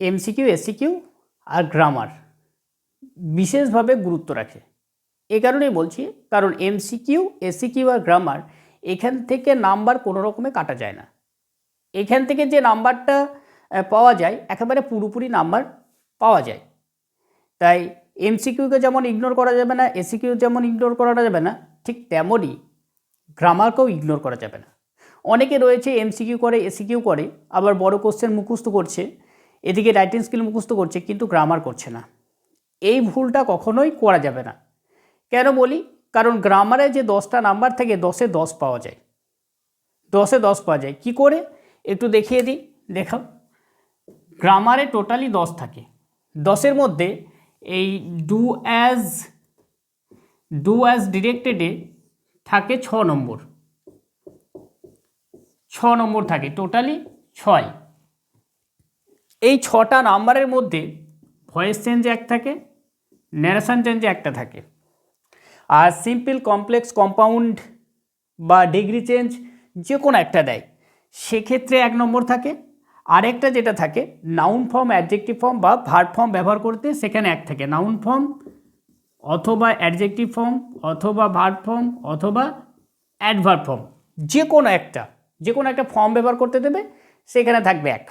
MCQ SCQ আর grammar বিশেষভাবে গুরুত্ব রাখে। এ কারণেই বলছি, কারণ এমসিকিউ এসিকিউ আর গ্রামার এখান থেকে নাম্বার কোনো রকমে কাটা যায় না। এখান থেকে যে নাম্বারটা পাওয়া যায়, একেবারে পুরোপুরি নাম্বার পাওয়া যায়। তাই এমসিকিউকে যেমন ইগনোর করা যাবে না এসিকিউ যেমন ইগনোর করা যাবে না, ঠিক তেমনই গ্রামারকেও ইগনোর করা যাবে না। অনেকে রয়েছে এমসিকিউ করে এসিকিউ করে, আবার বড় কোশ্চেন মুখস্থ করছে। এদিকে রাইটিং স্কিল মুখস্থ করছে, কিন্তু গ্রামার করছে না। এই ভুলটা কখনোই করা যাবে না। কেন বলি? কারণ গ্রামারে যে দশটা নাম্বার থেকে দশে দশ পাওয়া যায়। দশে দশ পাওয়া যায়। কি করে? একটু দেখিয়ে দিই। দেখাও। গ্রামারে টোটালি দশ থাকে। দশের মধ্যে এই ডু অ্যাজ ডু অ্যাজ ডিরেক্টেডে থাকে ছ নম্বর। ছ নম্বর থাকে। টোটালি ছয়। এই ছটা নাম্বারের মধ্যে ভয়েস চেঞ্জ এক থাকে ন্যারেশন চেঞ্জ একটা থাকে। আর সিম্পল কমপ্লেক্স কম্পাউন্ড বা ডিগ্রি চেঞ্জ যে কোনো একটা দেয়। সেক্ষেত্রে এক নম্বর থাকে, আরেকটা যেটা থাকে নাউন ফর্ম অ্যাডজেক্টিভ ফর্ম বা ভার্ব ফর্ম ব্যবহার করতে সেখানে এক থাকে। নাউন ফর্ম অথবা অ্যাডজেক্টিভ ফর্ম অথবা ভার্ব ফর্ম অথবা অ্যাডভার্ব ফর্ম যে কোনো একটা, যে কোনো একটা ফর্ম ব্যবহার করতে দেবে, সেখানে থাকবে এক।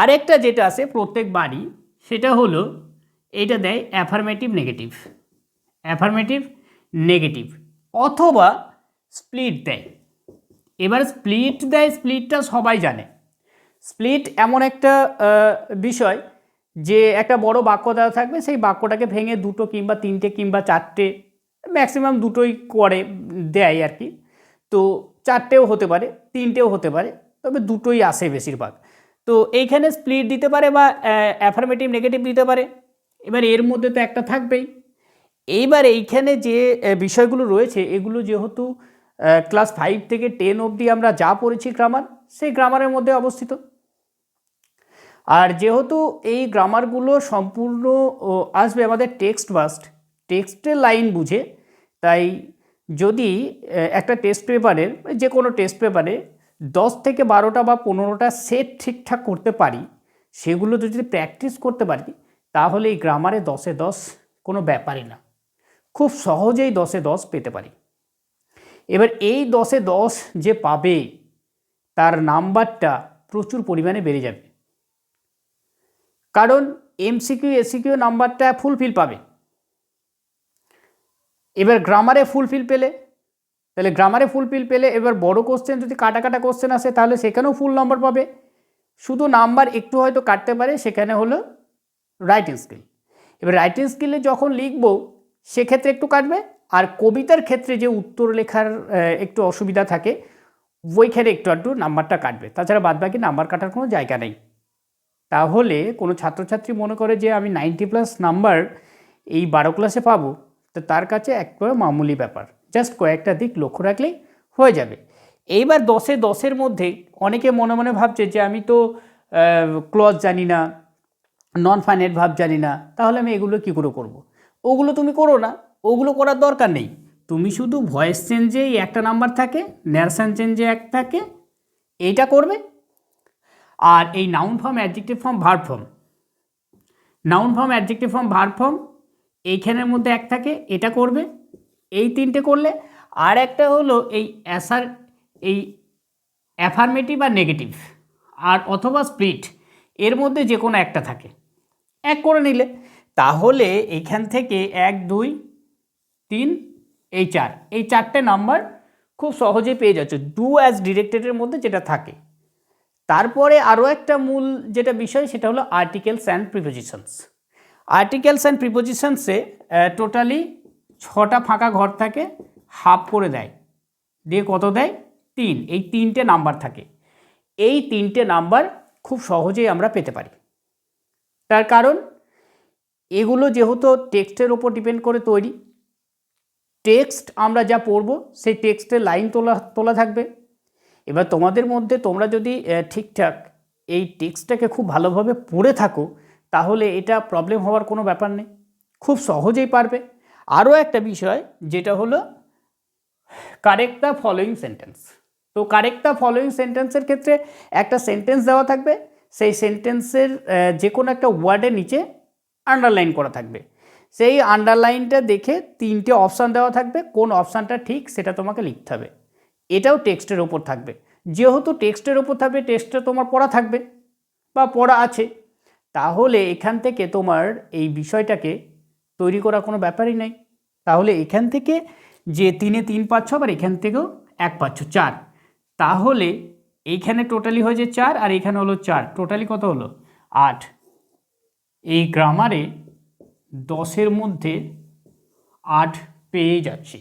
আরেকটা যেটা আছে প্রত্যেকবারই সেটা হলো এটা দেয় অ্যাফার্মেটিভ নেগেটিভ অ্যাফার্মেটিভ নেগেটিভ অথবা স্প্লিট দেয়। এবার স্প্লিট দেয় স্প্লিটটা সবাই জানে। স্প্লিট এমন একটা বিষয় যে একটা বড় বাক্য দেওয়া থাকবে, সেই বাক্যটাকে ভেঙে দুটো কিংবা তিনটে কিংবা চারটে ম্যাক্সিমাম দুটোই করে, দেয় আর কি। তো চারটেও হতে পারে, তিনটেও হতে পারে, তবে দুটোই আসে বেশিরভাগ। তো এইখানে স্প্লিট দিতে পারে বা অ্যাফার্মেটিভ নেগেটিভ দিতে পারে। এবার এর মধ্যে তো একটা থাকবেই। এইবার এইখানে যে বিষয়গুলো রয়েছে, এগুলো যেহেতু ক্লাস ফাইভ থেকে টেন অবধি আমরা যা পড়েছি গ্রামার সেই গ্রামারের মধ্যে অবস্থিত। আর যেহেতু এই গ্রামারগুলো সম্পূর্ণ আসবে আমাদের টেক্সট বাস্ট টেক্সটের লাইন বুঝে, তাই যদি একটা টেস্ট পেপারের যে কোনো টেস্ট পেপারে দশ থেকে বারোটা বা পনেরোটা সেট ঠিকঠাক করতে পারি সেগুলো যদি প্র্যাকটিস করতে পারি, তাহলে এই গ্রামারে দশে দশ কোনো ব্যাপারই না। খুব সহজেই দশে দশ পেতে পারি। এবার এই দশে দশ যে পাবে, তার নাম্বারটা প্রচুর পরিমাণে বেড়ে যাবে। কারণ এমসিকিউ, এসিকিউ নাম্বারটা ফুলফিল পাবে। এবার গ্রামারে ফুলফিল পেলে তাহলে গ্রামারে ফুলফিল পেলে এবার বড় কোশ্চেন যদি কাটা কাটা কোশ্চেন আসে, তাহলে সেখানেও ফুল নাম্বার পাবে। শুধু নাম্বার একটু হয়তো কাটতে পারে, সেখানে হলো রাইটিং স্কিল এবার রাইটিং স্কিলে যখন লিখব, সেক্ষেত্রে একটু কাটবে, আর কবিতার ক্ষেত্রে যে উত্তর লেখার একটু অসুবিধা থাকে, ওইখানে একটু একটু নাম্বারটা কাটবে। তাছাড়া বাদবাকি নাম্বার কাটার কোনো জায়গা নেই। তাহলে কোনো ছাত্রছাত্রী মনে করে যে আমি নাইনটি প্লাস নাম্বার এই বারো ক্লাসে পাবো, তো তার কাছে একবারে মামুলি ব্যাপার। জাস্ট কয়েকটা দিক লক্ষ্য রাখলেই হয়ে যাবে। এইবার দশে, দশের মধ্যে অনেকে মনে মনে ভাবছে যে আমি তো ক্লজ জানি না নন ফাইনাইট ভাব জানি না, তাহলে আমি এগুলো কী করে করব। ওগুলো তুমি করো না, ওগুলো করার দরকার নেই। তুমি শুধু ভয়েস চেঞ্জেই একটা নাম্বার থাকে ন্যারেশন চেঞ্জে এক থাকে, এইটা করবে। আর এই noun form adjective form verb form noun form adjective form verb form এইখানের মধ্যে এক থাকে, এটা করবে। এই তিনটে করলে। আর একটা হলো এই অ্যাসার, এই অ্যাফার্মেটিভ আর নেগেটিভ। আর অথবা স্প্লিট, এর মধ্যে যে কোনো একটা থাকে। এক করে নিলে। তাহলে এইখান থেকে এক, দুই, তিন, এই চার। এই চারটে নাম্বার খুব সহজে পেয়ে যাচ্ছে। ডু অ্যাজ ডিরেক্টেডের মধ্যে যেটা থাকে। তারপরে আরও একটা মূল যেটা বিষয়, সেটা হলো articles and prepositions articles and প্রিপোজিশনসে totally ছটা ফাঁকা ঘর থাকে হাফ করে দেয়। দিয়ে কত দেয়? তিন। এই তিনটে নাম্বার থাকে। এই তিনটে নাম্বার খুব সহজেই আমরা পেতে পারি। তার কারণ, এগুলো যেহেতু টেক্সটের ওপর ডিপেন্ড করে তৈরি টেক্সট আমরা যা পড়ব, সেই টেক্সটের লাইন তোলা তোলা থাকবে। এবার তোমাদের মধ্যে তোমরা যদি ঠিকঠাক এই টেক্সটটাকে খুব ভালোভাবে পড়ে থাকো, তাহলে এটা প্রবলেম হওয়ার কোনো ব্যাপার নেই। খুব সহজেই পারবে। আরও একটা বিষয়, যেটা হলো কারেক্ট দ্য ফলোয়িং সেন্টেন্স তো কারেক্ট দ্য ফলোয়িং সেন্টেন্সের ক্ষেত্রে একটা সেন্টেন্স দেওয়া থাকবে, সেই সেন্টেন্সের যে কোনো একটা ওয়ার্ডের নিচে আন্ডারলাইন করা থাকবে। সেই আন্ডারলাইনটা দেখে তিনটে অপশান দেওয়া থাকবে, কোন অপশানটা ঠিক সেটা তোমাকে লিখতে হবে। এটাও টেক্সটের ওপর থাকবে। যেহেতু টেক্সটের ওপর থাকবে, টেক্সটটা তোমার পড়া থাকবে বা পড়া আছে। তাহলে এখান থেকে তোমার এই বিষয়টাকে তৈরি করা কোনো ব্যাপারই নাই। তাহলে এখান থেকে যে তিনে তিন পাচ্ছ আবার এখান থেকেও এক পাচ্ছ চার। তাহলে এইখানে টোটালি হয়েছে চার আর এখানে হলো চার। টোটালি কত হলো? আট। এই গ্রামারে দশের মধ্যে আট পেয়ে যাচ্ছি।